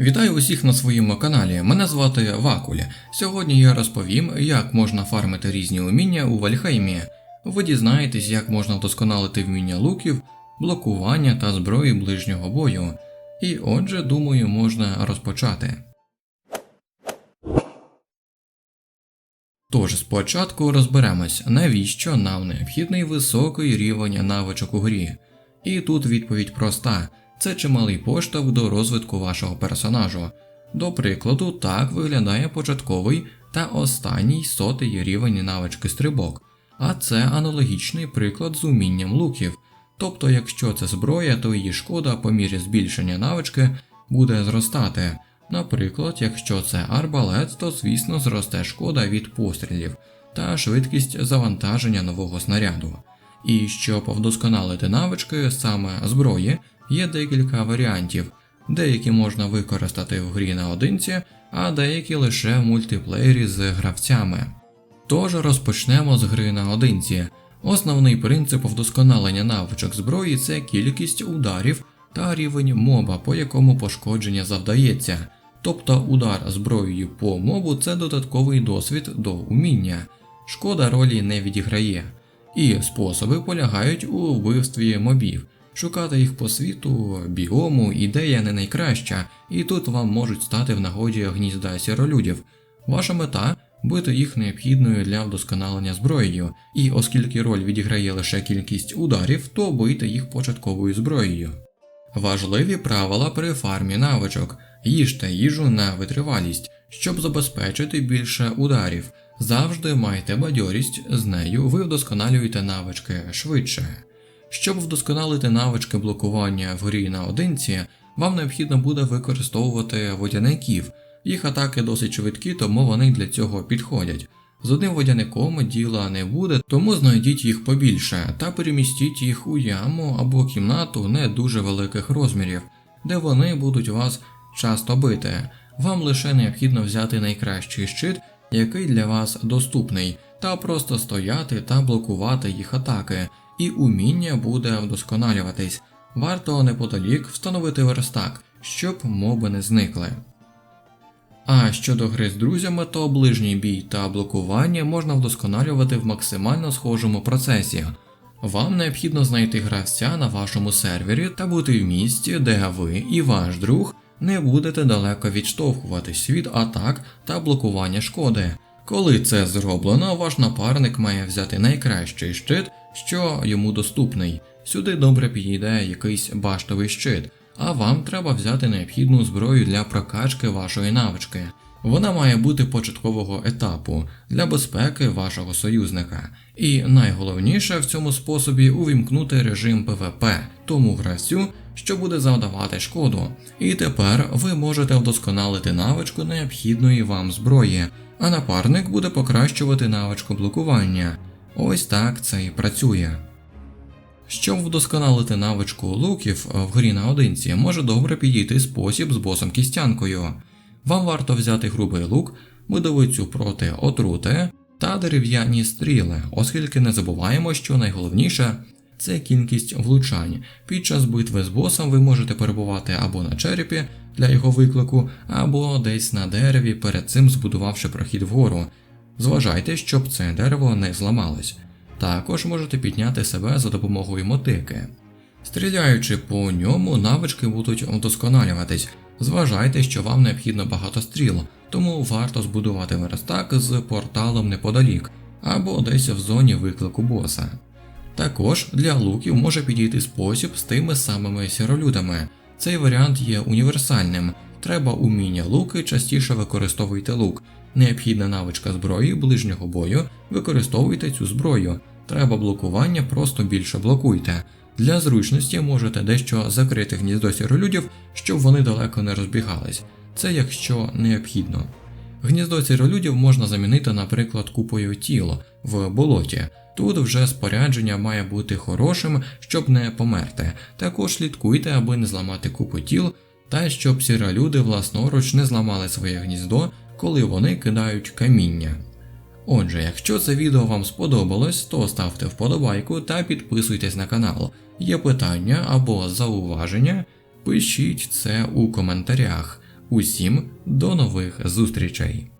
Вітаю усіх на своєму каналі. Мене звати Вакуль. Сьогодні я розповім, як можна фармити різні уміння у Вальхеймі. Ви дізнаєтесь, як можна вдосконалити вміння луків, блокування та зброї ближнього бою. І отже, думаю, можна розпочати. Тож спочатку розберемось, навіщо нам необхідний високий рівень навичок у грі. І тут відповідь проста: це чималий поштовх до розвитку вашого персонажу. До прикладу, так виглядає початковий та останній сотий рівень навички стрибок, а це аналогічний приклад з умінням луків. Тобто, якщо це зброя, то її шкода по мірі збільшення навички буде зростати. Наприклад, якщо це арбалет, то звісно зросте шкода від пострілів та швидкість завантаження нового снаряду. І щоб вдосконалити навички саме зброї, є декілька варіантів. Деякі можна використати в грі наодинці, а деякі лише в мультиплеєрі з гравцями. Тож розпочнемо з гри наодинці. Основний принцип вдосконалення навичок зброї це кількість ударів та рівень моба, по якому пошкодження завдається. Тобто удар зброєю по мобу це додатковий досвід до уміння. Шкода ролі не відіграє. І способи полягають у вбивстві мобів. Шукати їх по світу, біому, ідея не найкраща, і тут вам можуть стати в нагоді гнізда сіролюдів. Ваша мета бити їх необхідною для вдосконалення зброєю, і оскільки роль відіграє лише кількість ударів, то бийте їх початковою зброєю. Важливі правила при фармі навичок. Їжте їжу на витривалість, щоб забезпечити більше ударів. Завжди майте бадьорість, з нею ви вдосконалюєте навички швидше. Щоб вдосконалити навички блокування в грі наодинці, вам необхідно буде використовувати водяників. Їх атаки досить швидкі, тому вони для цього підходять. З одним водяником діла не буде, тому знайдіть їх побільше та перемістіть їх у яму або кімнату не дуже великих розмірів, де вони будуть вас часто бити. Вам лише необхідно взяти найкращий щит, який для вас доступний, та просто стояти та блокувати їх атаки, і уміння буде вдосконалюватись. Варто неподалік встановити верстак, щоб моби не зникли. А щодо гри з друзями, то ближній бій та блокування можна вдосконалювати в максимально схожому процесі. Вам необхідно знайти гравця на вашому сервері та бути в місці, де ви і ваш друг не будете далеко відштовхуватись від атак та блокування шкоди. Коли це зроблено, ваш напарник має взяти найкращий щит, що йому доступний. Сюди добре підійде якийсь баштовий щит, а вам треба взяти необхідну зброю для прокачки вашої навички. Вона має бути початкового етапу для безпеки вашого союзника. І найголовніше в цьому способі увімкнути режим ПВП тому гравцю, що буде завдавати шкоду. І тепер ви можете вдосконалити навичку необхідної вам зброї, а напарник буде покращувати навичку блокування. Ось так це і працює. Щоб вдосконалити навичку луків в грі наодинці, може добре підійти спосіб з босом кістянкою. Вам варто взяти грубий лук, видовицю проти отрути та дерев'яні стріли, оскільки не забуваємо, що найголовніше це кількість влучань. Під час битви з босом ви можете перебувати або на черепі для його виклику, або десь на дереві, перед цим збудувавши прохід вгору. Зважайте, щоб це дерево не зламалось. Також можете підняти себе за допомогою мотики. Стріляючи по ньому, навички будуть вдосконалюватись. Зважайте, що вам необхідно багато стріл, тому варто збудувати верстак з порталом неподалік або десь в зоні виклику боса. Також для луків може підійти спосіб з тими самими сіролюдами. Цей варіант є універсальним. Треба уміння луки, частіше використовуйте лук. Необхідна навичка зброї ближнього бою, використовуйте цю зброю. Треба блокування, просто більше блокуйте. Для зручності можете дещо закрити гніздо сіролюдів, щоб вони далеко не розбігались. Це якщо необхідно. Гніздо сіролюдів можна замінити, наприклад, купою тіл в болоті. Тут вже спорядження має бути хорошим, щоб не померти. Також слідкуйте, аби не зламати купу тіл, та щоб сіролюди власноруч не зламали своє гніздо, коли вони кидають каміння. Отже, якщо це відео вам сподобалось, то ставте вподобайку та підписуйтесь на канал. Є питання або зауваження, пишіть це у коментарях. Усім до нових зустрічей!